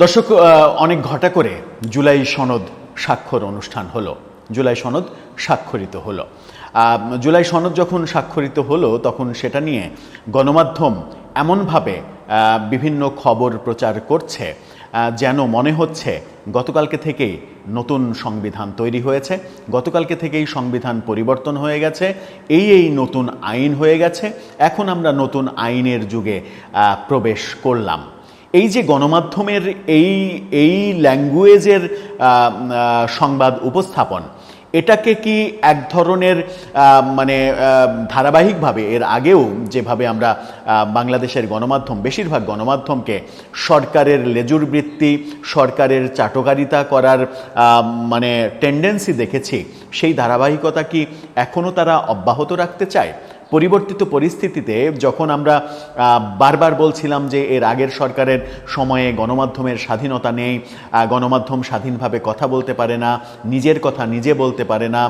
দর্শক অনেক ঘটা করে জুলাই সনদ স্বাক্ষর অনুষ্ঠান হলো। জুলাই সনদ স্বাক্ষরিত হলো। জুলাই সনদ যখন স্বাক্ষরিত হলো, তখন সেটা নিয়ে গণমাধ্যম এমনভাবে বিভিন্ন খবর প্রচার করছে যেন মনে হচ্ছে গতকালকে থেকেই নতুন সংবিধান তৈরি হয়েছে, গতকালকে থেকেই সংবিধান পরিবর্তন হয়ে গেছে, এই এই নতুন আইন হয়ে গেছে, এখন আমরা নতুন আইনের যুগে প্রবেশ করলাম। এই যে গণমাধ্যমের এই এই ল্যাঙ্গুয়েজের সংবাদ উপস্থাপন, এটাকে কি এক ধরনের মানে ধারাবাহিকভাবে এর আগেও যেভাবে আমরা বাংলাদেশের গণমাধ্যম, বেশিরভাগ গণমাধ্যমকে সরকারের লেজুর বৃত্তি সরকারের চাটকারিতা করার মানে টেন্ডেন্সি দেখেছি, সেই ধারাবাহিকতা কি এখনও তারা অব্যাহত রাখতে চায়? পরিবর্তিত পরিস্থিতিতে যখন আমরা বারবার বলছিলাম যে এর আগের সরকারের সময়ে গণমাধ্যমের স্বাধীনতা নেই গণমাধ্যম স্বাধীনভাবে কথা বলতে পারে না, নিজের কথা নিজে বলতে পারে না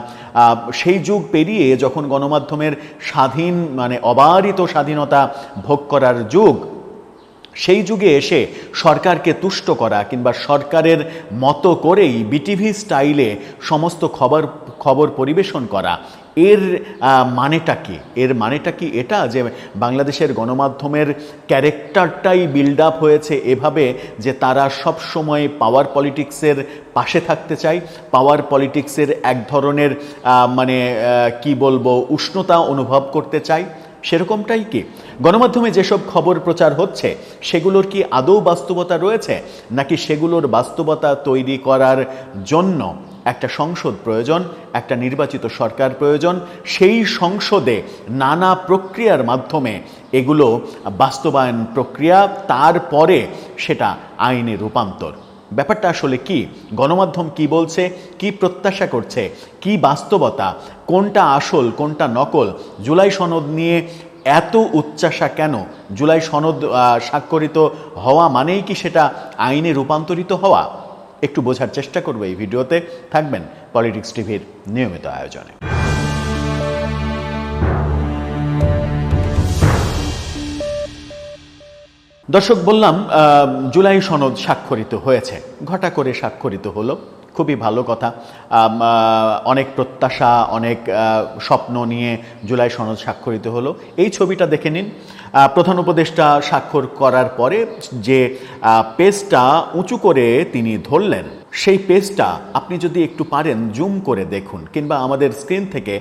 সেই যুগ পেরিয়ে যখন গণমাধ্যমের স্বাধীন মানে অবারিত স্বাধীনতা ভোগ করার যুগ সেই যুগে এসে সরকারকে তুষ্ট করা কিংবা সরকারের মতো করেই বিটিভি স্টাইলে সমস্ত খবর খবর পরিবেশন করা, এর মানেটা কি? এর মানেটা কি এটা যে বাংলাদেশের গণমাধ্যমের ক্যারেক্টারটাই বিল্ড আপ হয়েছে এভাবে যে তারা সব সময় পাওয়ার পলিটিক্সের পাশে থাকতে চায় পাওয়ার পলিটিক্সের এক ধরনের মানে কি বলব, উষ্ণতা অনুভব করতে চায়। সেরকমটাই কি? গণমাধ্যমে যেসব খবর প্রচার হচ্ছে, সেগুলোর কি আদৌ বাস্তবতা রয়েছে? নাকি সেগুলোর বাস্তবতা তৈরি করার জন্য একটা সংসদ প্রয়োজন, একটা নির্বাচিত সরকার প্রয়োজন? সেই সংসদে নানা প্রক্রিয়ার মাধ্যমে এগুলো বাস্তবায়ন প্রক্রিয়া, তারপরে সেটা আইনে রূপান্তর। ব্যাপারটা আসলে কি? গণমাধ্যম কি বলছে? কি প্রত্যাশা করছে? কি বাস্তবতা? কোনটা আসল, কোনটা নকল? জুলাই সনদ নিয়ে এত উচ্চাসা কেন? জুলাই সনদ স্বাক্ষরিত হওয়া মানেই কি সেটা আইনে রূপান্তরিত হওয়া? একটু বোঝার চেষ্টা করব এই ভিডিওতে। থাকবেন পলিটিক্স টিভির নিয়মিত আয়োজনে। দর্শক, বললাম জুলাই সনদ স্বাক্ষরিত হয়েছে। ঘটা করে স্বাক্ষরিত হলো। খুবই ভালো কথা। অনেক প্রত্যাশা, অনেক স্বপ্ন নিয়ে জুলাই সনদ স্বাক্ষরিত হলো। এই ছবিটা দেখে নিন। প্রধান উপদেষ্টা স্বাক্ষর করার পরে যে পেজটা উঁচু করে তিনি ধরলেন, সেই পেজটা আপনি যদি একটু পারেন, জুম করে দেখুন, কিংবা আমাদের স্ক্রিন থেকে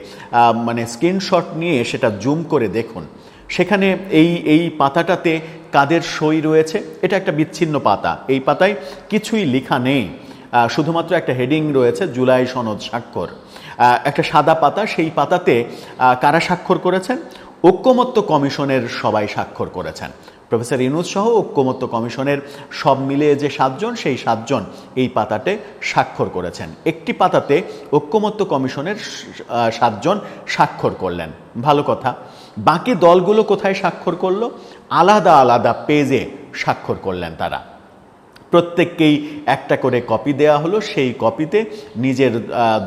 মানে স্ক্রিনশট নিয়ে সেটা জুম করে দেখুন। সেখানে এই এই পাতাটাতে কাদের সই রয়েছে, এটা একটা বিচ্ছিন্ন পাতা। এই পাতায় কিছুই লেখা নেই। শুধুমাত্র একটা হেডিং রয়েছে, জুলাই সনদ স্বাক্ষর। একটা সাদা পাতা, সেই পাতাতে কারা স্বাক্ষর করেছেন? ঐক্যমত্য কমিশনের সবাই স্বাক্ষর করেছেন। প্রফেসর ইউনুস সহ ঐক্যমত্য কমিশনের সব মিলিয়ে যে সাতজন, সেই সাতজন এই পাতাতে স্বাক্ষর করেছেন। একটি পাতাতে ঐক্যমত্য কমিশনের সাতজন স্বাক্ষর করলেন। ভালো কথা। বাকি দলগুলো কোথায় স্বাক্ষর করল? আলাদা আলাদা পেজে স্বাক্ষর করলেন তারা। প্রত্যেককেই একটা করে কপি দেয়া হলো। সেই কপিতে নিজের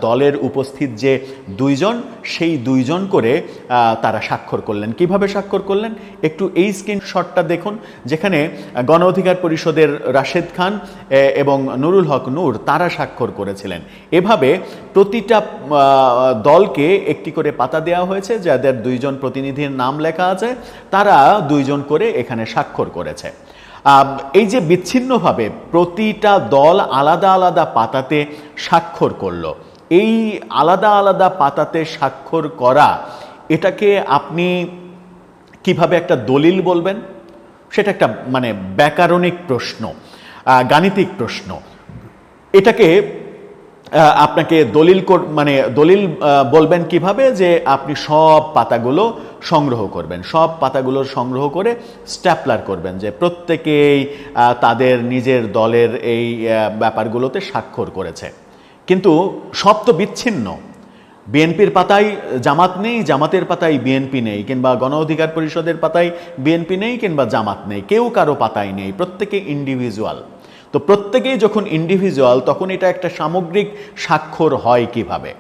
দলের উপস্থিত যে দুইজন, সেই দুইজন করে তারা স্বাক্ষর করলেন। কীভাবে স্বাক্ষর করলেন? একটু এই স্ক্রিনশটটা দেখুন, যেখানে গণ অধিকার পরিষদের রাশেদ খান এবং নুরুল হক নূর, তারা স্বাক্ষর করেছিলেন। এভাবে প্রতিটা দলকে একটি করে পাতা দেওয়া হয়েছে, যাদের দুইজন প্রতিনিধির নাম লেখা আছে, তারা দুইজন করে এখানে স্বাক্ষর করেছে। এই যে বিচ্ছিন্নভাবে প্রতিটা দল আলাদা আলাদা পাতাতে স্বাক্ষর করল। এই আলাদা আলাদা পাতাতে স্বাক্ষর করা, এটাকে আপনি কীভাবে একটা দলিল বলবেন? সেটা একটা মানে ব্যাকরণিক প্রশ্ন গাণিতিক প্রশ্ন। এটাকে আপনাকে দলিল মানে দলিল বলবেন কীভাবে যে আপনি সব পাতাগুলো সংগ্রহ করবেন? সব পাতাগুলো সংগ্রহ করে স্ট্যাপলার করবেন যে প্রত্যেকেই তাদের নিজের দলের এই ব্যাপারগুলোতে স্বাক্ষর করেছে। কিন্তু সব তো বিচ্ছিন্ন। বিএনপির পাতায় জামাত নেই, জামাতের পাতায় বিএনপি নেই, কিংবা গণ অধিকার পরিষদের পাতায় বিএনপি নেই, কিংবা জামাত নেই, কেউ কারও পাতায় নেই, প্রত্যেকে ইন্ডিভিজুয়াল তো প্রত্যেকেই যখন ইন্ডিভিজুয়াল তখন এটা একটা সামগ্রিক স্বাক্ষর হয় কীভাবে?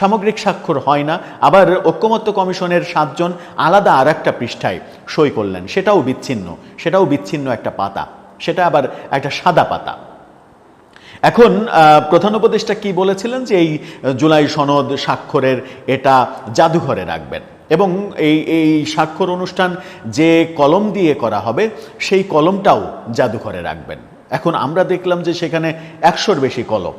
সামগ্রিক স্বাক্ষর হয় না, আবার ঐক্যমত্য কমিশনের সাতজন আলাদা আর একটা পৃষ্ঠায় সই করলেন। সেটাও বিচ্ছিন্ন সেটাও বিচ্ছিন্ন একটা পাতা, সেটা আবার একটা সাদা পাতা। এখন প্রধান উপদেষ্টা কি বলেছিলেন যে এই জুলাই সনদ স্বাক্ষরের এটা জাদুঘরে রাখবেন? এবং এই এই স্বাক্ষর অনুষ্ঠান যে কলম দিয়ে করা হবে, সেই কলমটাও জাদুঘরে রাখবেন। এখন আমরা দেখলাম যে সেখানে একশোর বেশি কলম।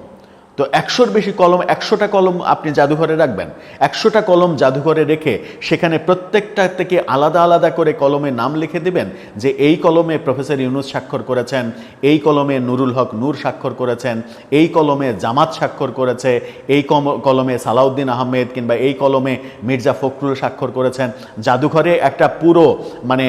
তো একশোর বেশি কলম, একশোটা কলম আপনি জাদুঘরে রাখবেন। একশোটা কলম জাদুঘরে রেখে সেখানে প্রত্যেকটা থেকে আলাদা আলাদা করে কলমে নাম লিখে দিবেন যে এই কলমে প্রফেসর ইউনুস স্বাক্ষর করেছেন, এই কলমে নুরুল হক নূর স্বাক্ষর করেছেন, এই কলমে জামাত স্বাক্ষর করেছে, এই কলমে সালাউদ্দিন আহমেদ কিংবা এই কলমে মির্জা ফখরুল স্বাক্ষর করেছেন। জাদুঘরে একটা পুরো মানে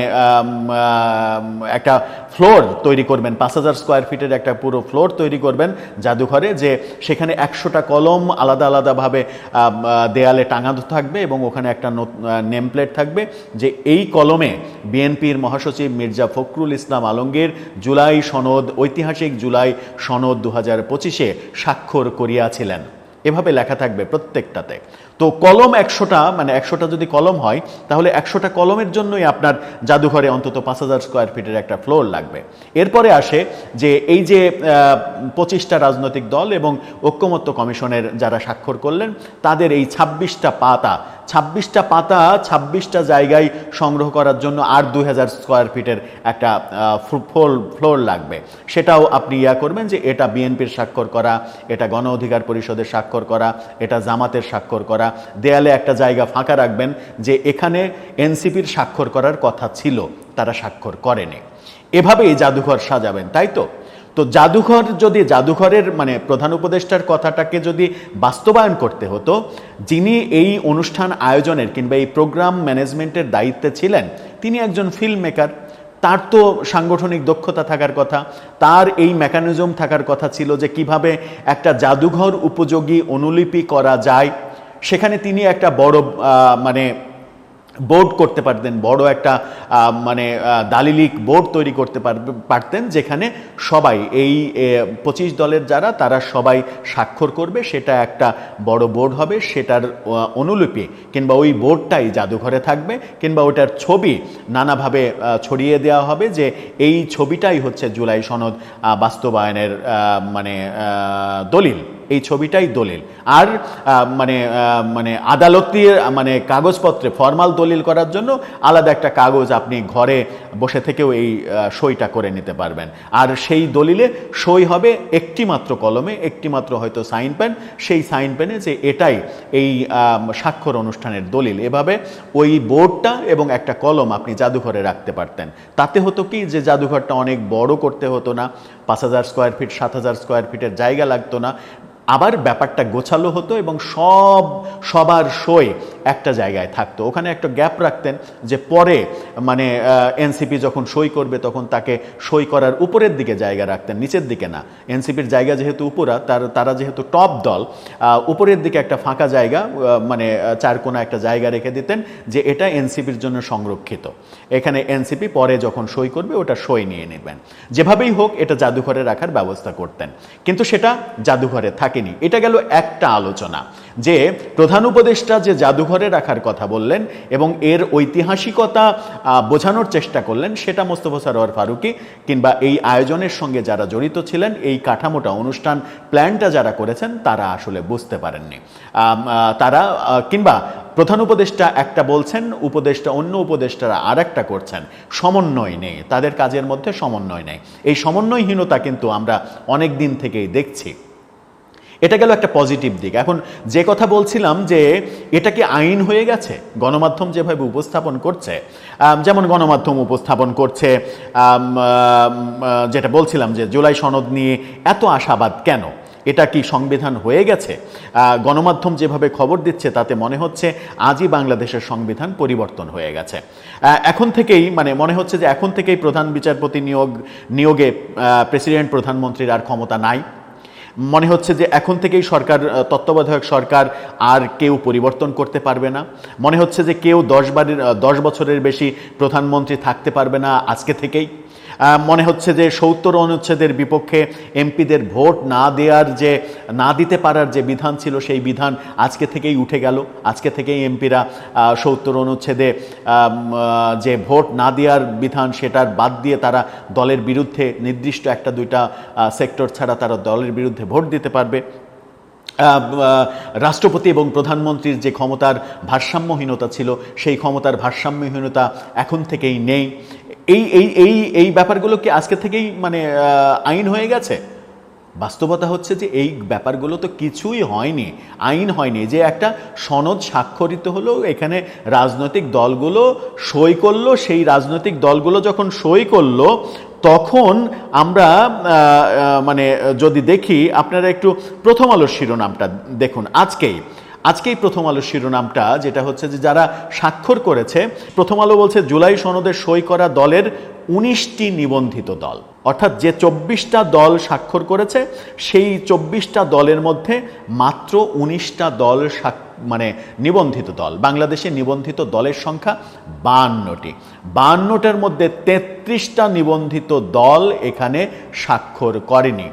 একটা ফ্লোর তৈরি করবেন। পাঁচ হাজার স্কোয়ার ফিটের একটা পুরো ফ্লোর তৈরি করবেন জাদুঘরে যে সেখানে একশোটা কলম আলাদা আলাদাভাবে দেয়ালে টাঙানো থাকবে এবং ওখানে একটা নেম প্লেট থাকবে যে এই কলমে বিএনপির মহাসচিব মির্জা ফখরুল ইসলাম আলমগীর জুলাই সনদ, ঐতিহাসিক জুলাই সনদ দু হাজার পঁচিশে স্বাক্ষর করিয়াছিলেন। এভাবে লেখা থাকবে প্রত্যেকটাতে। তো কলম একশোটা মানে একশোটা যদি কলম হয়, তাহলে একশোটা কলমের জন্যই আপনার জাদুঘরে অন্তত পাঁচ হাজার স্কোয়ার ফিটের একটা ফ্লোর লাগবে। এরপরে আসে যে এই যে পঁচিশটা রাজনৈতিক দল এবং ঐক্যমত্য কমিশনের যারা স্বাক্ষর করলেন, তাদের এই ছাব্বিশটা পাতা ছাব্বিশটা পাতা ছাব্বিশটা জায়গায় সংগ্রহ করার জন্য আর দুই হাজার স্কোয়ার ফিটের একটা ফ্লোর ফ্লোর লাগবে। সেটাও আপনি ইয়া করবেন যে এটা বিএনপির স্বাক্ষর করা, এটা গণ অধিকার পরিষদের স্বাক্ষর করা, এটা জামাতের স্বাক্ষর করা দেয়ালে একটা জায়গা ফাঁকা রাখবেন যে এখানে এনসিপির স্বাক্ষর করার কথা ছিল, তারা স্বাক্ষর করেনি। এভাবেই জাদুঘর সাজাবেন, তাই তো? তো জাদুঘর যদি, জাদুঘরের মানে প্রধান উপদেষ্টার কথাটাকে যদি বাস্তবায়ন করতে হতো, যিনি এই অনুষ্ঠান আয়োজনের কিংবা এই প্রোগ্রাম ম্যানেজমেন্টের দায়িত্বে ছিলেন, তিনি একজন ফিল্ম মেকার তার তো সাংগঠনিক দক্ষতা থাকার কথা, তার এই মেকানিজম থাকার কথা ছিল যে কীভাবে একটা জাদুঘর উপযোগী অনুলিপি করা যায় সেখানে তিনি একটা বড় মানে বোর্ড করতে পারতেন, বড় একটা মানে দালিলিক বোর্ড তৈরি করতে পারতেন যেখানে সবাই, এই পঁচিশ দলের যারা, তারা সবাই স্বাক্ষর করবে, সেটা একটা বড় বোর্ড হবে, সেটার অনুলিপি কিংবা ওই বোর্ডটাই জাদুঘরে থাকবে কিংবা ওটার ছবি নানাভাবে ছড়িয়ে দেওয়া হবে যে এই ছবিটাই হচ্ছে জুলাই সনদ বাস্তবায়নের মানে দলিল। এই ছবিটাই দলিল। আর মানে মানে আদালতের মানে কাগজপত্রে ফর্মাল দলিল করার জন্য আলাদা একটা কাগজ আপনি ঘরে বসে থেকেও এই সইটা করে নিতে পারবেন। আর সেই দলিলে সই হবে একটি মাত্র কলমে একটি মাত্র হয়তো সাইন পেন। সেই সাইন পেনে যে এটাই এই স্বাক্ষর অনুষ্ঠানের দলিল। এভাবে ওই বোর্ডটা এবং একটা কলম আপনি জাদুঘরে রাখতে পারতেন। তাতে হতো কি যে জাদুঘরটা অনেক বড় করতে হতো না, পাঁচ হাজার স্কোয়ার ফিট, সাত হাজার স্কোয়ার ফিটের জায়গা লাগতো না। আবার ব্যাপারটা গোছালো হতো এবং সব, সবার সই একটা জায়গায় থাকতো। ওখানে একটা গ্যাপ রাখতেন যে পরে মানে এনসিপি যখন সই করবে তখন তাকে সই করার উপরের দিকে জায়গা রাখতেন, নিচের দিকে না। এনসিপির জায়গা যেহেতু উপরা, তার, তারা যেহেতু টপ দল উপরের দিকে একটা ফাঁকা জায়গা মানে চার কোনা একটা জায়গা রেখে দিতেন যে এটা এনসিপির জন্য সংরক্ষিত। এখানে এনসিপি পরে যখন সই করবে ওটা সই নিয়ে নেবেন। যেভাবেই হোক, এটা জাদুঘরে রাখার ব্যবস্থা করতেন। কিন্তু সেটা জাদুঘরে থাকেনি এটা গেল একটা আলোচনা, যে প্রধান উপদেষ্টা যে জাদুঘরে রাখার কথা বললেন এবং এর ঐতিহাসিকতা বোঝানোর চেষ্টা করলেন সেটা মোস্তফা সরোয়ার ফারুকি কিংবা এই আয়োজনের সঙ্গে যারা জড়িত ছিলেন, এই কাঠামোটা অনুষ্ঠান প্ল্যানটা যারা করেছেন, তারা আসলে বুঝতে পারেননি। তারা কিংবা প্রধান উপদেষ্টা একটা বলছেন, উপদেষ্টা অন্য উপদেষ্টারা আর একটা করছেন। সমন্বয় নেই, তাদের কাজের মধ্যে সমন্বয় নেই। এই সমন্বয়হীনতা কিন্তু আমরা অনেক দিন থেকেই দেখছি। এটা গেল একটা পজিটিভ দিক। এখন যে কথা বলছিলাম যে এটা কি আইন হয়ে গেছে? গণমাধ্যম যেভাবে উপস্থাপন করছে যেমন গণমাধ্যম উপস্থাপন করছে যেটা বলছিলাম যে জুলাই সনদ নিয়ে এত আশাবাদ কেন? এটা কি সংবিধান হয়ে গেছে? গণমাধ্যম যেভাবে খবর দিচ্ছে তাতে মনে হচ্ছে আজই বাংলাদেশের সংবিধান পরিবর্তন হয়ে গেছে। এখন থেকেই মানে মনে হচ্ছে যে এখন থেকেই প্রধান বিচারপতি নিয়োগ, নিয়োগে প্রেসিডেন্ট, প্রধানমন্ত্রীর আর ক্ষমতা নাই। মনে হচ্ছে যে এখন থেকেই সরকার তত্ত্বাবধায়ক সরকার আর কেউ পরিবর্তন করতে পারবে না। মনে হচ্ছে যে কেউ দশ বারের দশ বছরের বেশি প্রধানমন্ত্রী থাকতে পারবে না আজকে থেকেই। মনে হচ্ছে যে সত্তর অনুচ্ছেদের বিপক্ষে এমপিদের ভোট না দেওয়ার যে, না দিতে পারার যে বিধান ছিল, সেই বিধান আজকে থেকেই উঠে গেল। আজকে থেকেই এমপিরা সত্তর অনুচ্ছেদে যে ভোট না দেওয়ার বিধান সেটার বাদ দিয়ে তারা দলের বিরুদ্ধে নির্দিষ্ট একটা দুইটা সেক্টর ছাড়া তারা দলের বিরুদ্ধে ভোট দিতে পারবে। রাষ্ট্রপতি এবং প্রধানমন্ত্রীর যে ক্ষমতার ভারসাম্যহীনতা ছিল, সেই ক্ষমতার ভারসাম্যহীনতা এখন থেকেই নেই। এই এই এই এই ব্যাপারগুলো কি আজকে থেকেই মানে আইন হয়ে গেছে? বাস্তবতা হচ্ছে যে এই ব্যাপারগুলো তো কিছুই হয়নি, আইন হয়নি। যে একটা সনদ স্বাক্ষরিত হলো, এখানে রাজনৈতিক দলগুলো সই করল, সেই রাজনৈতিক দলগুলো যখন সই করল, তখন আমরা মানে যদি দেখি, আপনারা একটু প্রথম আলোর শিরোনামটা দেখুন। আজকেই আজকেই প্রথম আলো শিরোনামটা, যেটা হচ্ছে যে যারা স্বাক্ষর করেছে, প্রথম আলো বলছে জুলাই সনদে সই করা দলের উনিশটি নিবন্ধিত দল। অর্থাৎ যে চব্বিশটা দল স্বাক্ষর করেছে, সেই চব্বিশটা দলের মধ্যে মাত্র উনিশটা দল মানে নিবন্ধিত দল। বাংলাদেশে নিবন্ধিত দলের সংখ্যা বাহান্নটি বাহান্নটার মধ্যে তেত্রিশটা নিবন্ধিত দল এখানে স্বাক্ষর করেনি।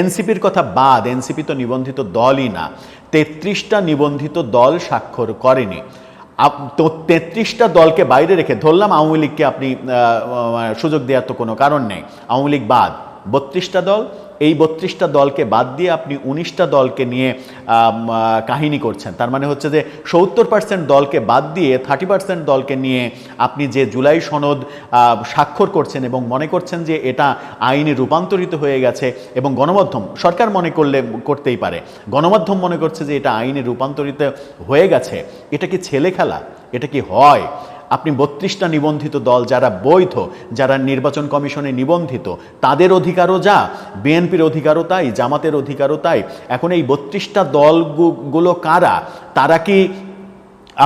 এনসিপির কথা বাদ, এনসিপি তো নিবন্ধিত দলই না। তেত্রিশটা নিবন্ধিত দল স্বাক্ষর করেনি। তো তেত্রিশটা দলকে বাইরে রেখে ধরলাম, আওয়ামী লীগকে আপনি সুযোগ দেওয়ার তো কোনো কারণ নেই। আওয়ামী লীগ বাদ। বত্রিশটা দল, এই বত্রিশটা দলকে বাদ দিয়ে আপনি উনিশটা দলকে নিয়ে কাহিনী করছেন। তার মানে হচ্ছে যে সত্তর পার্সেন্ট দলকে বাদ দিয়ে থার্টি পার্সেন্ট দলকে নিয়ে আপনি যে জুলাই সনদ স্বাক্ষর করছেন এবং মনে করছেন যে এটা আইনে রূপান্তরিত হয়ে গেছে এবং গণমাধ্যম, সরকার মনে করলে, করতেই পারে। গণমাধ্যম মনে করছে যে এটা আইনে রূপান্তরিত হয়ে গেছে। এটা কি ছেলে খেলা এটা কি হয়? আপনি বত্রিশটা নিবন্ধিত দল যারা বৈধ যারা নির্বাচন কমিশনে নিবন্ধিত তাদের অধিকারও যা বিএনপির অধিকারও তাই জামাতের অধিকারও তাই। এখন এই বত্রিশটা দলগুলো কারা? তারা কি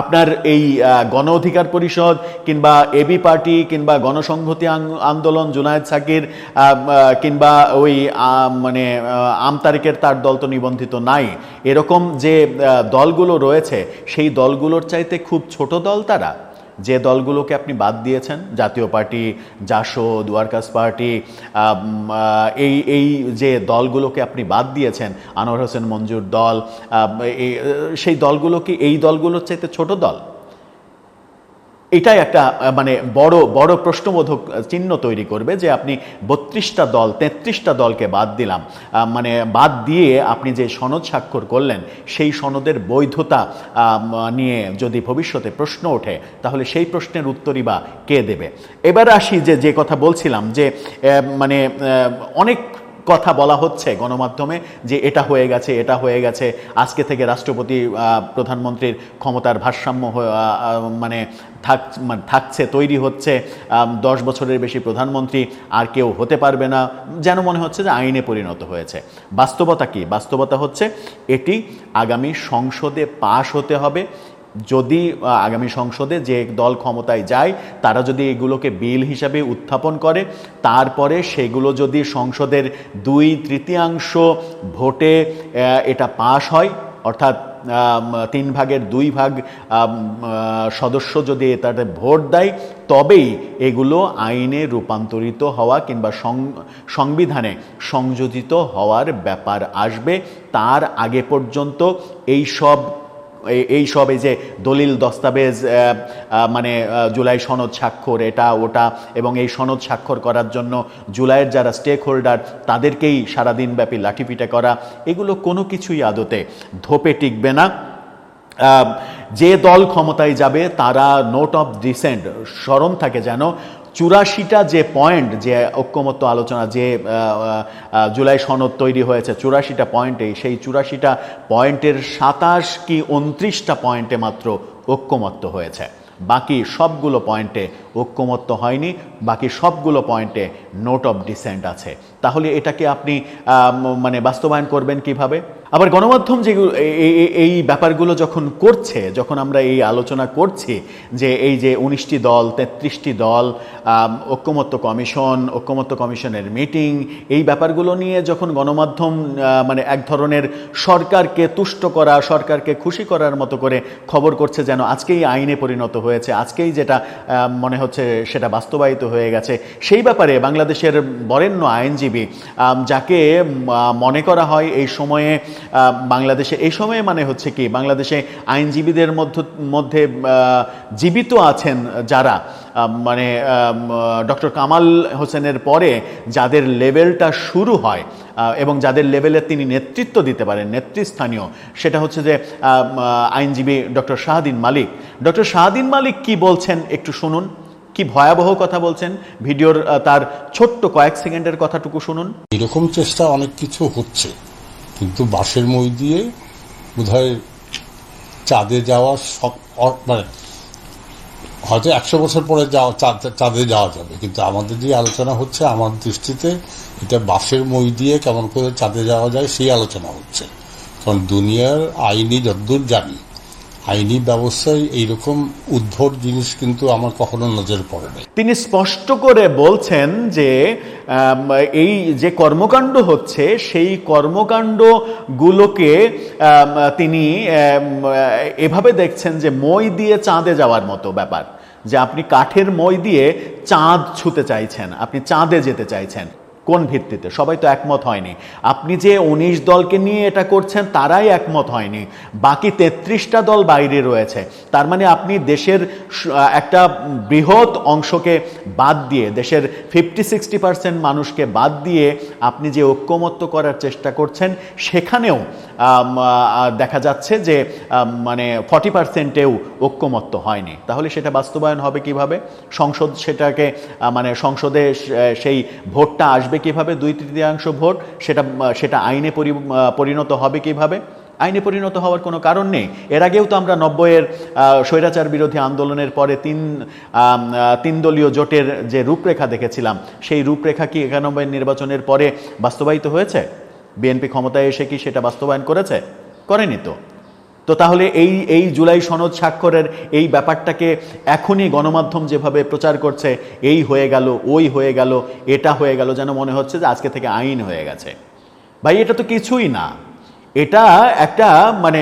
আপনার এই গণ অধিকার পরিষদ কিংবা এবি পার্টি কিংবা গণসংহতি আন্দোলন জুনায়েদ সাকির কিংবা ওই মানে আহ, আম তারিখের তার দল তো নিবন্ধিত নাই। এরকম যে দলগুলো রয়েছে সেই দলগুলোর চাইতে খুব ছোট দল তারা? যে দলগুলোকে আপনি বাদ দিয়েছেন, জাতীয় পার্টি, জাসদ দুয়ারকাস পার্টি এই এই যে দলগুলোকে আপনি বাদ দিয়েছেন, আনোয়ার হোসেন মঞ্জুর দল সেই দলগুলো কি এই দলগুলোর চাইতে ছোট দল? এটাই একটা মানে বড় বড় প্রশ্নবোধক চিহ্ন তৈরি করবে যে আপনি বত্রিশটা দল, তেত্রিশটা দলকে বাদ দিলাম। মানে বাদ দিয়ে আপনি যে সনদ স্বাক্ষর করলেন, সেই সনদের বৈধতা নিয়ে যদি ভবিষ্যতে প্রশ্ন ওঠে, তাহলে সেই প্রশ্নের উত্তরই বা কে দেবে? এবার আসি যে যে কথা বলছিলাম যে মানে অনেক কথা বলা হচ্ছে গণমাধ্যমে যে এটা হয়ে গেছে, এটা হয়ে গেছে, আজকে থেকে রাষ্ট্রপতি প্রধানমন্ত্রীর ক্ষমতার ভারসাম্য মানে থাক মানে থাকছে, তৈরি হচ্ছে দশ বছরের বেশি প্রধানমন্ত্রী আর কেউ হতে পারবে না, যেন মনে হচ্ছে যে আইনে পরিণত হয়েছে। বাস্তবতা কি? বাস্তবতা হচ্ছে এটি আগামী সংসদে পাশ হতে হবে। যদি আগামী সংসদে যে দল ক্ষমতায় যায়, তারা যদি এগুলোকে বিল হিসাবে উত্থাপন করে, তারপরে সেগুলো যদি সংসদের দুই তৃতীয়াংশ ভোটে এটা পাশ হয় অর্থাৎ তিন ভাগের দুই ভাগ সদস্য যদি তাদের ভোট দেয়, তবেই এগুলো আইনে রূপান্তরিত হওয়া কিংবা সংবিধানে সংযোজিত হওয়ার ব্যাপার আসবে। তার আগে পর্যন্ত এই সব এই- সব এই যে দলিল, দস্তাবেজ মানে জুলাই সনদ স্বাক্ষর, এটা, ওটা, এবং এই সনদ স্বাক্ষর করার জন্য জুলাইয়ের যারা স্টেক হোল্ডার তাদেরকেই সারাদিনব্যাপী লাঠিপিটা করা, এগুলো কোনো কিছুই আদতে ধোপে টিকবে না। যে দল ক্ষমতায় যাবে, তারা নোট অফ ডিসেন্ট স্মরণ থাকে যেন চুরাশিটা যে পয়েন্ট যে ঐক্যমত্য আলোচনা, যে জুলাই সনদ তৈরি হয়েছে, চুরাশিটা পয়েন্টে সেই চুরাশিটা পয়েন্টের সাতাশ কি উনত্রিশটা পয়েন্টে মাত্র ঐক্যমত্য হয়েছে। বাকি সবগুলো পয়েন্টে ঐক্যমত্য হয়নি, বাকি সবগুলো পয়েন্টে নোট অফ ডিসেন্ট আছে। তাহলে এটাকে আপনি মানে বাস্তবায়ন করবেন কীভাবে? আবার গণমাধ্যম যে এই ব্যাপারগুলো যখন করছে, যখন আমরা এই আলোচনা করছি যে এই যে উনিশটি দল, তেত্রিশটি দল ঐক্যমত্য কমিশন, ঐক্যমত্য কমিশনের মিটিং, এই ব্যাপারগুলো নিয়ে যখন গণমাধ্যম মানে এক ধরনের সরকারকে তুষ্ট করা, সরকারকে খুশি করার মতো করে খবর করছে যেন আজকেই আইনে পরিণত হয়েছে, আজকেই যেটা মনে হচ্ছে সেটা বাস্তবায়িত হয়ে গেছে। সেই ব্যাপারে বাংলাদেশের বরেণ্য আইনজীবী যাকে মনে করা হয় এই সময়ে বাংলাদেশে এই সময়ে মানে হচ্ছে কি, বাংলাদেশে আইনজীবীদের মধ্য, মধ্যে জীবিত আছেন যারা মানে ডক্টর কামাল হোসেনের পরে যাদের লেভেলটা শুরু হয় এবং যাদের লেভেলে তিনি নেতৃত্ব দিতে পারেন, নেতৃস্থানীয়, সেটা হচ্ছে যে আইনজীবী ডক্টর শাহাদিন মালিক। ডক্টর শাহাদিন মালিক কি বলছেন একটু শুনুন, কি ভয়াবহ কথা বলছেন? ভিডিওর তার ছোট্ট কয়েক সেকেন্ডের কথাটুকু শুনুন। এরকম চেষ্টা অনেক কিছু হচ্ছে। কিন্তু বাসের মই দিয়ে বোধহয় চাঁদে যাওয়া সব মানে হয়তো একশো বছর পরে যাওয়া চাঁদ- চাঁদে যাওয়া যাবে। কিন্তু আমাদের যে আলোচনা হচ্ছে, আমার দৃষ্টিতে এটা বাসের মই দিয়ে কেমন করে চাঁদে যাওয়া যায় সেই আলোচনা হচ্ছে। কারণ দুনিয়ার আইনি যতদূর জানি। আইনি ব্যবস্থায় এইরকম উদ্ভট জিনিস কিন্তু আমার কখনো নজরে পড়ে নাই। তিনি স্পষ্ট করে বলছেন যে এই যে কর্মকাণ্ড হচ্ছে, সেই কর্মকাণ্ডগুলোকে তিনি এভাবে দেখছেন যে মই দিয়ে চাঁদে যাওয়ার মতো ব্যাপার। যে আপনি কাঠের মই দিয়ে চাঁদ ছুতে চাইছেন, আপনি চাঁদে যেতে চাইছেন। কোন ভিত্তিতে? সবাই তো একমত হয়নি। আপনি যে উনিশ দলকে নিয়ে এটা করছেন, তারাই একমত হয়নি। বাকি তেত্রিশটা দল বাইরে রয়েছে। তার মানে আপনি দেশের একটা বৃহৎ অংশকে বাদ দিয়ে, দেশের ফিফটি সিক্সটি পার্সেন্ট মানুষকে বাদ দিয়ে আপনি যে ঐক্যমত্য করার চেষ্টা করছেন, সেখানেও দেখা যাচ্ছে যে মানে ফর্টি পার্সেন্টেও ঐক্যমত্য হয়নি। তাহলে সেটা বাস্তবায়ন হবে কীভাবে? সংসদ সেটাকে মানে সংসদে সেই ভোটটা আসবে কীভাবে? দুই তৃতীয়াংশ ভোট, সেটা সেটা আইনে পরিণত হবে কীভাবে? আইনে পরিণত হওয়ার কোনো কারণ নেই। এর আগেও তো আমরা নব্বইয়ের স্বৈরাচার বিরোধী আন্দোলনের পরে তিন তিন দলীয় জোটের যে রূপরেখা দেখেছিলাম, সেই রূপরেখা কি একানব্বই নির্বাচনের পরে বাস্তবায়িত হয়েছে? বিএনপি ক্ষমতায় এসে কি সেটা বাস্তবায়ন করেছে? করেনি তো। তো তাহলে এই এই জুলাই সনদ স্বাক্ষরের এই ব্যাপারটাকে এখনই গণমাধ্যম যেভাবে প্রচার করছে, এই হয়ে গেল, ওই হয়ে গেল, এটা হয়ে গেল, যেন মনে হচ্ছে যে আজকে থেকে আইন হয়ে গেছে। ভাই, এটা তো কিছুই না। এটা একটা মানে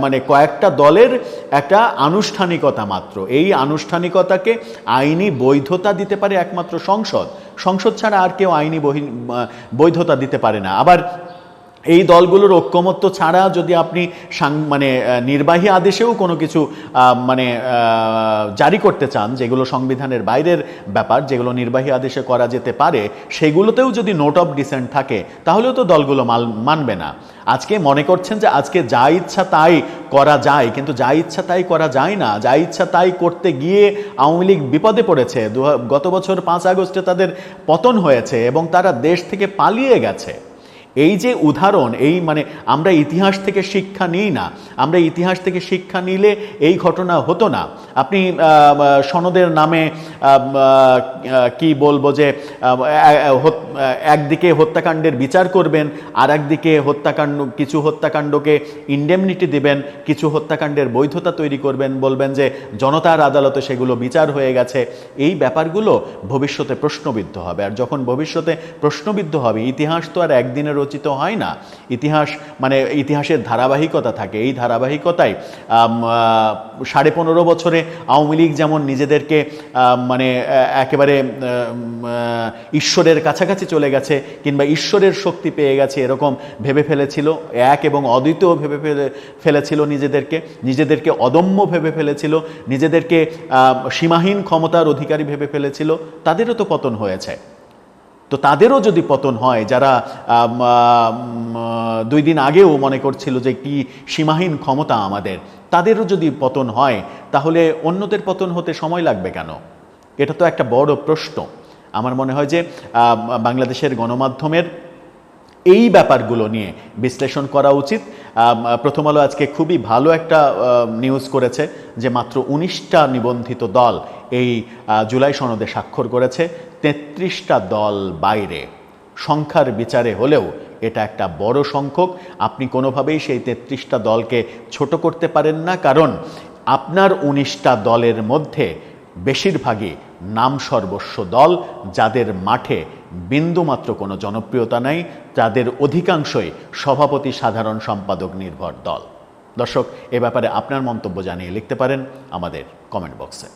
মানে কয়েকটা দলের একটা আনুষ্ঠানিকতা মাত্র। এই আনুষ্ঠানিকতাকে আইনি বৈধতা দিতে পারে একমাত্র সংসদ। সংসদ ছাড়া আর কেউ আইনি বৈধতা দিতে পারে না। আবার এই দলগুলোর ঐক্যমত্য ছাড়া যদি আপনি মানে নির্বাহী আদেশেও কোনো কিছু মানে জারি করতে চান, যেগুলো সংবিধানের বাইরের ব্যাপার, যেগুলো নির্বাহী আদেশে করা যেতে পারে, সেগুলোতেও যদি নোট অফ ডিসেন্ট থাকে, তাহলেও তো দলগুলো মাল, মানবে না। আজকে মনে করছেন যে আজকে যা ইচ্ছা তাই করা যায়, কিন্তু যা ইচ্ছা তাই করা যায় না। যা ইচ্ছা তাই করতে গিয়ে আওয়ামী লীগ বিপদে পড়েছে। গত বছর পাঁচ আগস্টে তাদের পতন হয়েছে এবং তারা দেশ থেকে পালিয়ে গেছে। এই যে উদাহরণ, এই মানে আমরা ইতিহাস থেকে শিক্ষা নিই না, আমরা ইতিহাস থেকে শিক্ষা নিলে এই ঘটনা হতো না। আপনি সনদের নামে কি বলব যে একদিকে হত্যাকাণ্ডের বিচার করবেন আর একদিকে হত্যাকাণ্ড, কিছু হত্যাকাণ্ডকে ইন্ডেমনিটি দিবেন, কিছু হত্যাকাণ্ডের বৈধতা তৈরি করবেন, বলবেন যে জনতার আদালতে সেগুলো বিচার হয়ে গেছে। এই ব্যাপারগুলো ভবিষ্যতে প্রশ্নবিদ্ধ হবে। আর যখন ভবিষ্যতে প্রশ্নবিদ্ধ হবে, ইতিহাস তো আর একদিনে রচিত হয় না। ইতিহাস মানে ইতিহাসের ধারাবাহিকতা থাকে। এই ধারাবাহিকতায় সাড়ে পনেরো বছরে আওয়ামী লীগ যেমন নিজেদেরকে মানে একেবারে ঈশ্বরের কাছাকাছি চলে গেছে কিংবা ঈশ্বরের শক্তি পেয়ে গেছে এরকম ভেবে ফেলেছিল। এক এবং অদ্বিতীয় ভেবে ফেলে, ফেলেছিল নিজেদেরকে। নিজেদেরকে অদম্য ভেবে ফেলেছিল। নিজেদেরকে সীমাহীন ক্ষমতার অধিকারী ভেবে ফেলেছিল। তাদেরও তো পতন হয়েছে। তো তাদেরও যদি পতন হয়, যারা দুই দিন আগেও মনে করছিল যে কি সীমাহীন ক্ষমতা আমাদের, তাদেরও যদি পতন হয়, তাহলে অন্যদের পতন হতে সময় লাগবে কেন? এটা তো একটা বড় প্রশ্ন। আমার মনে হয় যে বাংলাদেশের গণমাধ্যমের এই ব্যাপারগুলো নিয়ে বিশ্লেষণ করা উচিত। প্রথম আলো আজকে খুবই ভালো একটা নিউজ করেছে যে মাত্র উনিশটা নিবন্ধিত দল এই জুলাই সনদে স্বাক্ষর করেছে। তেত্রিশটা দল বাইরে। সংখ্যার বিচারে হলেও এটা একটা বড় সংখ্যক। আপনি কোনোভাবেই সেই তেত্রিশটা দলকে ছোট করতে পারেন না, কারণ আপনার উনিশটা দলের মধ্যে বেশিরভাগই নাম সর্বস্ব দল, যাদের মাঠে বিন্দুমাত্র কোনো জনপ্রিয়তা নাই তাদের অধিকাংশই সভাপতি সাধারণ সম্পাদক নির্ভর দল। দর্শক, এ ব্যাপারে আপনার মন্তব্য জানিয়ে লিখতে পারেন আমাদের কমেন্ট বক্সে।